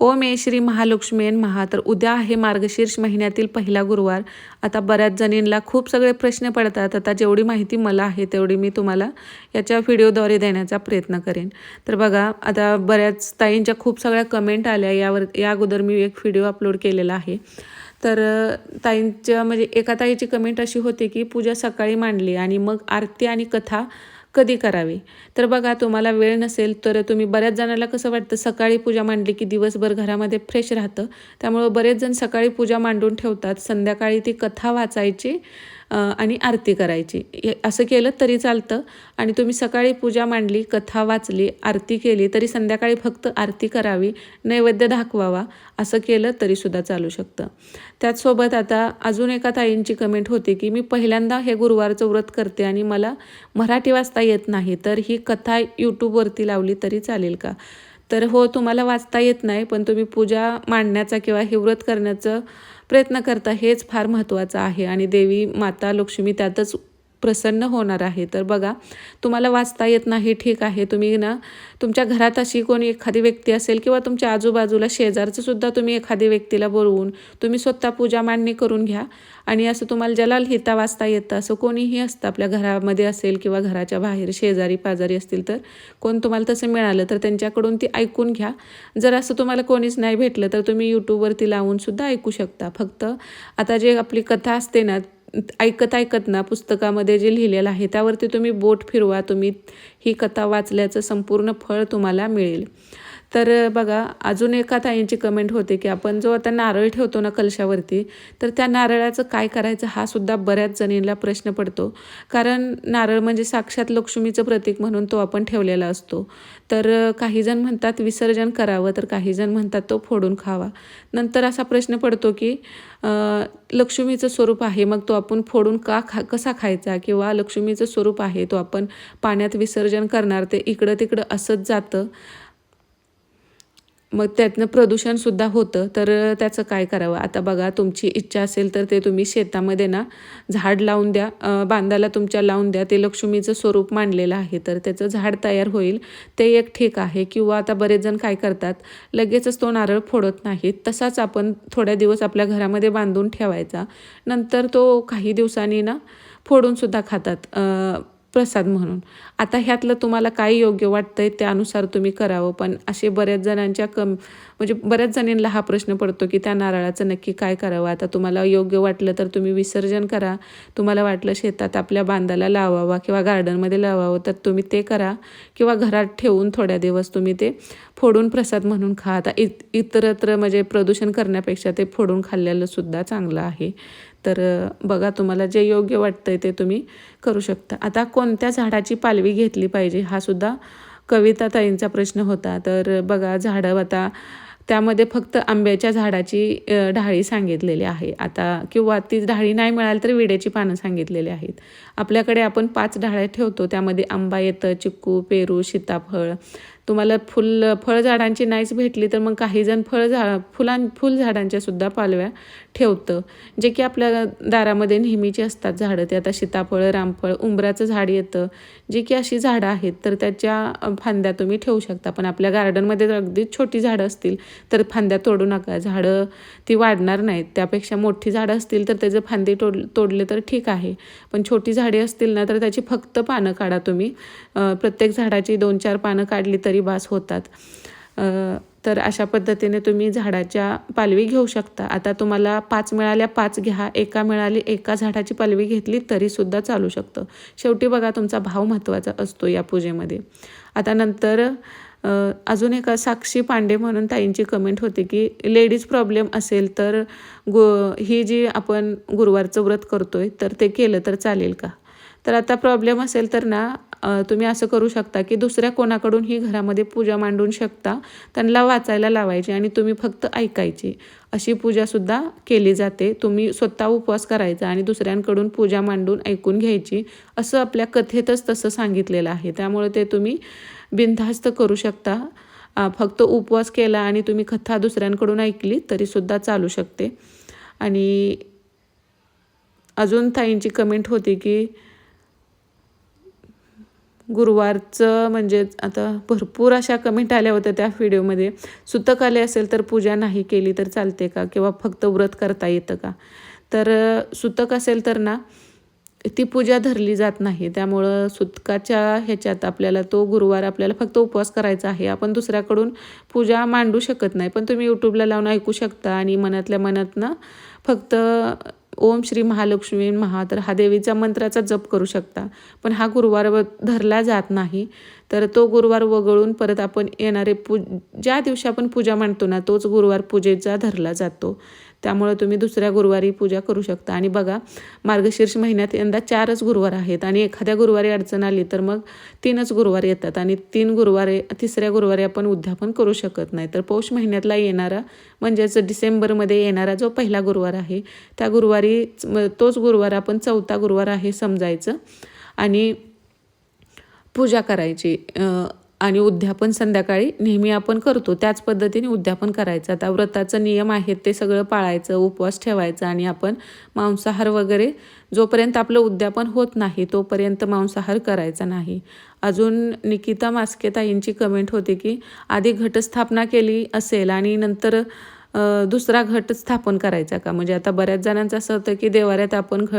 ओम ए श्री महालक्ष्मीन महा. तर उद्या आहे मार्गशीर्ष महिन्यातील पहिला गुरुवार. आता बऱ्याच जणींना खूप सगळे प्रश्न पडतात. आता जेवढी माहिती मला आहे तेवढी मी तुम्हाला याच्या व्हिडिओद्वारे देण्याचा प्रयत्न करेन. तर बघा आता बऱ्याच ताईंच्या खूप सगळ्या कमेंट आल्या. यावर या अगोदर मी एक व्हिडिओ अपलोड केलेला आहे. तर ताईंच्या म्हणजे एका ताईची कमेंट अशी होती की पूजा सकाळी मांडली आणि मग आरती आणि कथा कधी करावी? तर बघा तुम्हाला वेळ नसेल तर तुम्ही बऱ्याच जणांना कसं वाटतं सकाळी पूजा मांडली की दिवसभर घरामध्ये फ्रेश राहतं. त्यामुळं बरेच जण सकाळी पूजा मांडून ठेवतात. संध्याकाळी ती कथा वाचायची. आणि आरती करायची. हे- असं केलं तरी चालतं. आणि तुम्ही सकाळी पूजा मांडली कथा वाचली आरती केली तरी संध्याकाळी फक्त आरती करावी नैवेद्य दाखवावा असं केलं तरीसुद्धा चालू शकतं. त्याचसोबत आता अजून एका ताईंची कमेंट होती की मी पहिल्यांदा हे गुरुवारचं व्रत करते आणि मला मराठी वाचता येत नाही तर ही कथा यूट्यूबवरती लावली तरी चालेल का? तर हो तुम्हाला वाचता येत नाही पण तुम्ही पूजा मांडण्याचा किंवा हे व्रत करण्याचं प्रयत्न करता हेच फार महत्त्वाचं आहे. आणि देवी माता लक्ष्मी त्यातच प्रसन्न होणार आहे. तर बघा तुम्हाला वाचता येत नाही ठीक आहे. तुम्ही ना तुमच्या घरात अशी कोणी एखादी व्यक्ती असेल किंवा तुमच्या आजूबाजूला शेजारचं सुद्धा तुम्ही एखादी व्यक्तीला बोलवून तुम्ही स्वतः पूजा मांडणी करून घ्या. आणि असं तुम्हाला ज्याला लिहिता वाचता येतं असं कोणीही असतं. आपल्या घरामध्ये असेल किंवा घराच्या बाहेर शेजारी पाजारी असतील तर कोण तुम्हाला तसं मिळालं तर त्यांच्याकडून ती ऐकून घ्या. जर असं तुम्हाला कोणीच नाही भेटलं तर तुम्ही यूट्यूबवरती लावून सुद्धा ऐकू शकता. फक्त आता जे आपली कथा असते ना ऐकत ऐकत ना पुस्तकामध्ये जे लिहिलेलं आहे त्यावरती तुम्ही बोट फिरवा तुम्ही ही कथा वाचल्याचं संपूर्ण फळ तुम्हाला मिळेल. तर बघा अजून एका ताईंची कमेंट होते की आपण जो आता नारळ ठेवतो ना कलशावरती तर त्या नारळाचं काय करायचं हा सुद्धा बऱ्याच जणींना प्रश्न पडतो. कारण नारळ म्हणजे साक्षात लक्ष्मीचं प्रतीक म्हणून तो आपण ठेवलेला असतो. तर काही जण म्हणतात विसर्जन करावं तर काही जण म्हणतात तो फोडून खावा. नंतर असा प्रश्न पडतो की लक्ष्मीचं स्वरूप आहे मग तो आपण फोडून का खा कसा खायचा? किंवा लक्ष्मीचं स्वरूप आहे तो आपण पाण्यात विसर्जन करणार ते इकडं तिकडं असंच जातं. मग त्यातनं प्रदूषणसुद्धा होतं. तर त्याचं काय करावं? आता बघा तुमची इच्छा असेल तर ते तुम्ही शेतामध्ये ना झाड लावून द्या. बांधाला तुमच्या लावून द्या. ते लक्ष्मीचं स्वरूप मांडलेलं आहे. तर त्याचं झाड तयार होईल. ते एक ठीक आहे. किंवा आता बरेच जण काय करतात? लगेचच तो नारळ फोडत नाहीत. तसाच आपण थोड्या दिवस आपल्या घरामध्ये बांधून ठेवायचा. नंतर तो काही दिवसांनी ना फोडूनसुद्धा खातात. प्रसाद म्हणून. आता ह्यातलं तुम्हाला काय योग्य वाटतंय त्यानुसार तुम्ही करावं. पण असे बऱ्याच जणांच्या कम म्हणजे बऱ्याच जणींना हा प्रश्न पडतो की त्या नारळाचं नक्की काय करावं. आता तुम्हाला योग्य वाटलं तर तुम्ही विसर्जन करा. तुम्हाला वाटलं शेतात आपल्या बांधाला लावावा किंवा गार्डनमध्ये लावावं तर तुम्ही ते करा. किंवा घरात ठेवून थोड्या दिवस तुम्ही ते फोडून प्रसाद म्हणून खा. आता इत इतरत्र म्हणजे प्रदूषण करण्यापेक्षा ते फोडून खाल्लेलं सुद्धा चांगलं आहे. तर बघा तुम्हाला जे योग्य वाटतं आहे ते तुम्ही करू शकता. आता कोणत्या झाडाची पालवी घेतली पाहिजे हा सुद्धा कविता ताईंचा प्रश्न होता. तर बघा झाडं आता त्यामध्ये फक्त आंब्याच्या झाडाची ढाळी सांगितलेली आहे. आता किंवा ती ढाळी नाही मिळाली तर विड्याची पानं सांगितलेली आहेत. आपल्याकडे आपण पाच ढाळ्या ठेवतो. त्यामध्ये आंबा येतं चिक्कू पेरू सीताफळ तुम्हाला फुल फळझाडांची नाहीच भेटली तर मग काही जण फळ फुलां फुलझाडांच्या सुद्धा पालव्या ठेवतं. जे की आपल्या दारामध्ये नेहमीची असतात झाडं. ते आता सीताफळ रामफळ उंबराचं झाड येतं. जे की अशी झाडं आहेत तर त्याच्या फांद्या तुम्ही ठेवू शकता. पण आपल्या गार्डनमध्ये जर अगदी छोटी झाडं असतील तर फांद्या तोडू नका. झाडं ती वाढणार नाहीत. त्यापेक्षा मोठी झाडं असतील तर त्याचे फांदे तोड तोडले तर ठीक आहे. पण छोटी झाडे असतील ना तर त्याची फक्त पानं काढा तुम्ही. प्रत्येक झाडाची दोन चार पानं काढली तरी बास होतात. तर अशा पद्धतीने तुम्ही झाडाच्या पालवी घेऊ शकता. आता तुम्हाला पाच मिळाल्या पाच घ्या. एका मिळाली एका झाडाची पालवी घेतली तरीसुद्धा चालू शकतं. शेवटी बघा तुमचा भाव महत्त्वाचा असतो या पूजेमध्ये. आता नंतर अजून एका साक्षी पांडे म्हणून ताईंची कमेंट होती की लेडीज प्रॉब्लेम असेल तर गु ही जी आपण गुरुवारचं व्रत करतोय तर ते केलं तर चालेल का? तर आता प्रॉब्लेम असेल तर ना तुम्ही असं करू शकता की दुसऱ्या कोणाकडूनही घरामध्ये पूजा मांडून शकता त्यांना वाचायला लावायची आणि तुम्ही फक्त ऐकायची. अशी पूजासुद्धा केली जाते. तुम्ही स्वतः उपवास करायचा आणि दुसऱ्यांकडून पूजा मांडून ऐकून घ्यायची. असं आपल्या कथेतच तसं सांगितलेलं आहे. त्यामुळे ते तुम्ही बिनधास्त करू शकता. फक्त उपवास केला आणि तुम्ही कथा दुसऱ्यांकडून ऐकली तरीसुद्धा चालू शकते. आणि अजून ताईंची कमेंट होती की गुरुवारचं म्हणजे आता भरपूर अशा कमेंट आल्या होत्या त्या व्हिडिओमध्ये सुतक आले असेल तर पूजा नाही केली तर चालते का? किंवा फक्त व्रत करता येतं का? तर सुतक असेल तर ना ती पूजा धरली जात नाही. त्यामुळं सुतकाच्या ह्याच्यात आपल्याला तो गुरुवार आपल्याला फक्त उपवास करायचा आहे. आपण दुसऱ्याकडून पूजा मांडू शकत नाही. पण तुम्ही यूट्यूबला लावून ऐकू शकता आणि मनातल्या मनातनं फक्त ओम श्री महालक्ष्मी महा तर हा देवीचा मंत्राचा जप करू शकता. पण हा गुरुवार व- धरला जात नाही तर तो गुरुवार वगळून परत आपण येणारे पू ज्या दिवशी आपण पूजा मांडतो ना तोच गुरुवार पूजेचा धरला जातो. त्यामुळे तुम्ही दुसऱ्या गुरुवारी पूजा करू शकता. आणि बघा मार्गशीर्ष महिन्यात यंदा चारच गुरुवार आहेत आणि एखाद्या गुरुवारी अडचण आली तर मग तीनच गुरुवार येतात आणि तीन गुरुवारे तिसऱ्या गुरुवारी आपण उद्यापन करू शकत नाही. तर पौष महिन्यातला येणारा म्हणजेच डिसेंबरमध्ये येणारा जो पहिला गुरुवार आहे त्या गुरुवारी तोच गुरुवार आपण चौथा गुरुवार आहे समजायचं. आणि पूजा करायची. आणि उद्यापन संध्याकाळी नेहमी आपण करतो. त्याच पद्धतीने उद्यापन करायचं. आता व्रताचं नियम आहेत ते सगळं पाळायचं उपवास ठेवायचा आणि आपण मांसाहार वगैरे जोपर्यंत आपलं उद्यापन होत नाही तोपर्यंत मांसाहार करायचा नाही. अजून निकिता मास्केताईंची कमेंट होती की आधी घटस्थापना केली असेल आणि नंतर दुसरा घट स्थापन करायचा का? म्हणजे आता बऱ्याच जणांचं असं होतं की देवाऱ्यात आपण घ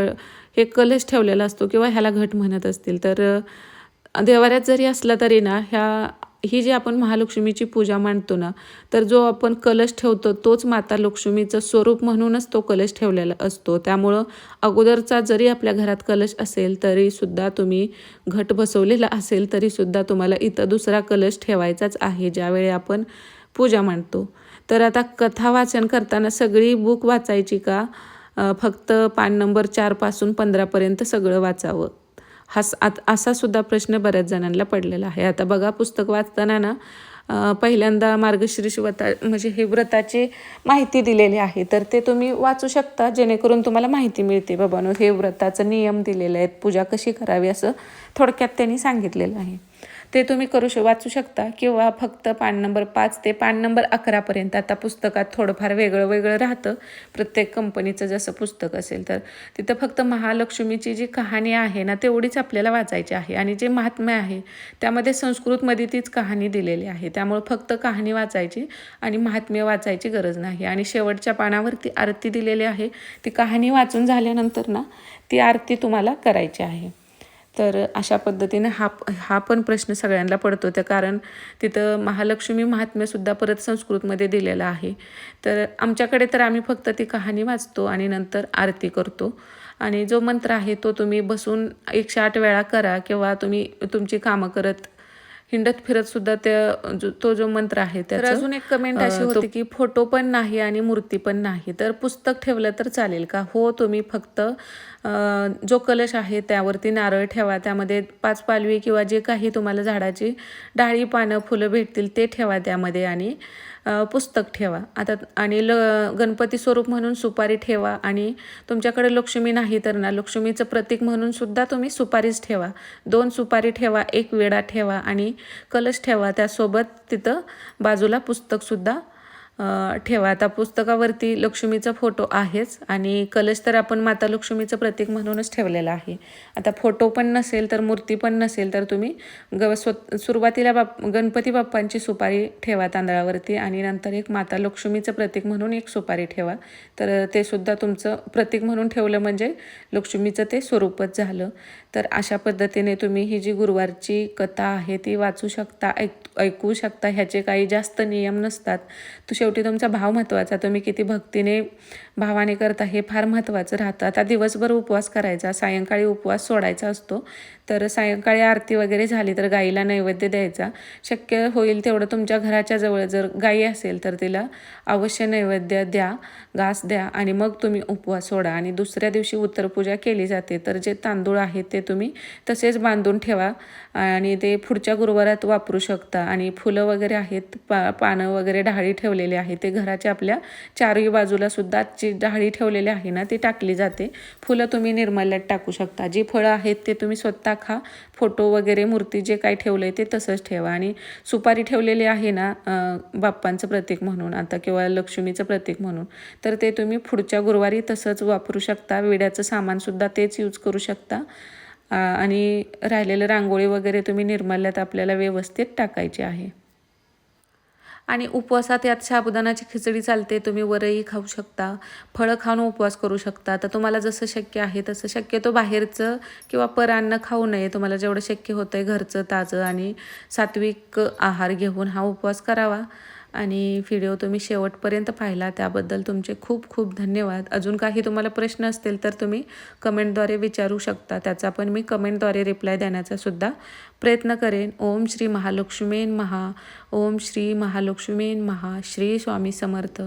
हे कलश ठेवलेला असतो किंवा ह्याला घट म्हणत असतील. तर देवाऱ्यात जरी असला तरी ना ह्या ही जी आपण महालक्ष्मीची पूजा मांडतो ना तर जो आपण कलश ठेवतो तोच माता लक्ष्मीचं स्वरूप म्हणूनच तो कलश ठेवलेला असतो. त्यामुळं अगोदरचा जरी आपल्या घरात कलश असेल तरी सुद्धा तुम्ही घट बसवलेला असेल तरी सुद्धा तुम्हाला इथं दुसरा कलश ठेवायचाच आहे ज्यावेळी आपण पूजा मांडतो. तर आता कथा वाचन करताना सगळी बुक वाचायची का? फक्त पान नंबर चारपासून पंधरापर्यंत सगळं वाचावं. हा असा सुद्धा प्रश्न बऱ्याच जणांना पडलेला आहे. आता बघा पुस्तक वाचताना ना पहिल्यांदा मार्गशीर्ष व्रता म्हणजे हे व्रताची माहिती दिलेली आहे. तर ते तुम्ही वाचू शकता जेणेकरून तुम्हाला माहिती मिळते. बाबानो हे व्रताचं नियम दिलेले आहेत पूजा कशी करावी असं थोडक्यात त्यांनी सांगितलेलं आहे. ते तुम्ही करू श वाचू शकता किंवा फक्त पान नंबर पाच ते पान नंबर अकरापर्यंत आता पुस्तकात थोडंफार वेगळं वेगळं राहतं. प्रत्येक कंपनीचं जसं पुस्तक असेल तर. तिथं फक्त महालक्ष्मीची जी कहाणी आहे ना तेवढीच आपल्याला वाचायची आहे. आणि जे महात्म्य आहे त्यामध्ये संस्कृतमध्ये तीच कहाणी दिलेली आहे. त्यामुळे फक्त कहाणी वाचायची आणि महात्म्य वाचायची गरज नाही. आणि शेवटच्या पानावरती आरती दिलेली आहे. ती कहाणी वाचून झाल्यानंतर ना ती आरती तुम्हाला करायची आहे. तर अशा पद्धतीने हा हा पण प्रश्न सगळ्यांना पडतो. त्या कारण तिथं महालक्ष्मी महात्म्यसुद्धा परत संस्कृतमध्ये दिलेलं आहे. तर आमच्याकडे तर आम्ही फक्त ती कहाणी वाचतो आणि नंतर आरती करतो. आणि जो मंत्र आहे तो तुम्ही बसून एकशे आठ वेळा करा किंवा तुम्ही तुमची कामं करत हिंडत फिरत सुद्धा त्या जो- तो जो मंत्र आहे त्याचं अजून एक कमेंट अशी होती की फोटो पण नाही आणि मूर्ती पण नाही. तर पुस्तक ठेवलं तर चालेल का? हो तुम्ही फक्त जो कलश आहे त्यावरती नारळ ठेवा. त्यामध्ये पाच पालवी किंवा जे काही तुम्हाला झाडाची डाळी पानं फुलं भेटतील ते ठेवा त्यामध्ये आणि पुस्तक ठेवा. आता आणि ल गणपती स्वरूप म्हणून सुपारी ठेवा आणि तुमच्याकडे लक्ष्मी नाही तर ना लक्ष्मीचं प्रतीक म्हणून सुद्धा तुम्ही सुपारीच ठेवा. दोन सुपारी ठेवा एक वेडा ठेवा आणि कलश ठेवा. त्यासोबत तिथं बाजूला पुस्तकसुद्धा ठेवा. आता पुस्तकावरती लक्ष्मीचा फोटो आहेच आणि कलश तर आपण माता लक्ष्मीचं प्रतीक म्हणूनच ठेवलेलं आहे. आता फोटो पण नसेल तर मूर्ती पण नसेल तर तुम्ही ग स्व सुरुवातीला बाप गणपती बाप्पांची सुपारी ठेवा तांदळावरती आणि नंतर एक माता लक्ष्मीचं प्रतीक म्हणून एक सुपारी ठेवा. तर ते सुद्धा तुमचं प्रतीक म्हणून ठेवलं म्हणजे लक्ष्मीचं ते स्वरूपच झालं. तर अशा पद्धतीने तुम्ही ही जी गुरुवारची कथा आहे ती वाचू शकता ऐक ऐकू शकता. ह्याचे काही जास्त नियम नसतात. तो शेवटी तुमचा भाव महत्त्वाचा तुम्ही किती भक्तीने भावाने करता हे फार महत्त्वाचं राहतं. आता दिवसभर उपवास करायचा सायंकाळी उपवास सोडायचा असतो तर सायंकाळी आरती वगैरे झाली तर गाईला नैवेद्य द्यायचा. शक्य होईल तेवढं तुमच्या घराच्या जवळ जर गाई असेल तर तिला अवश्य नैवेद्य द्या घास द्या आणि मग तुम्ही उपवास सोडा. आणि दुसऱ्या दिवशी उत्तरपूजा केली जाते तर जे तांदूळ आहेत ते तुम्ही तसेच बांधून ठेवा आणि ते पुढच्या गुरुवारात वापरू शकता. आणि फुलं वगैरे आहेत पा पानं वगैरे ढाळी ठेवलेली आहे. ते घराच्या आपल्या चारही बाजूला सुद्धा जी डाळी ठेवलेली आहे ना ती टाकली जाते. फुलं तुम्ही निर्मल्यात टाकू शकता. जी फळं आहेत ते तुम्ही स्वतः खा. फोटो वगैरे मूर्ती जे काही ठेवलं आहे ते तसंच ठेवा. आणि सुपारी ठेवलेली आहे ना बाप्पांचं प्रतीक म्हणून आता किंवा लक्ष्मीचं प्रतीक म्हणून तर ते तुम्ही पुढच्या गुरुवारी तसंच वापरू शकता. विड्याचं सामानसुद्धा तेच यूज करू शकता. आणि राहिलेलं रांगोळी वगैरे तुम्ही निर्माल्यात आपल्याला व्यवस्थित टाकायची आहे. आणि उपवासात यात साबुदाणाची खिचडी चालते तुम्ही वरही खाऊ शकता. फळं खाऊन उपवास करू शकता. तर तुम्हाला जसं शक्य आहे तसं शक्यतो बाहेरचं किंवा परान्न खाऊ नये. तुम्हाला जेवढं शक्य होतं आहे घरचं ताजं आणि सात्विक आहार घेऊन हा उपवास करावा. आणि व्हिडिओ तुम्ही शेवटपर्यंत पाहिला त्याबद्दल तुमचे खूप खूप धन्यवाद. अजून काही तुम्हाला प्रश्न असतील तर तुम्ही कमेंटद्वारे विचारू शकता. त्याचा पण मी कमेंटद्वारे रिप्लाय देण्याचा सुद्धा प्रयत्न करेन. ओम श्री महालक्ष्मीन महा ओम श्री महालक्ष्मीन महा श्री स्वामी समर्थ.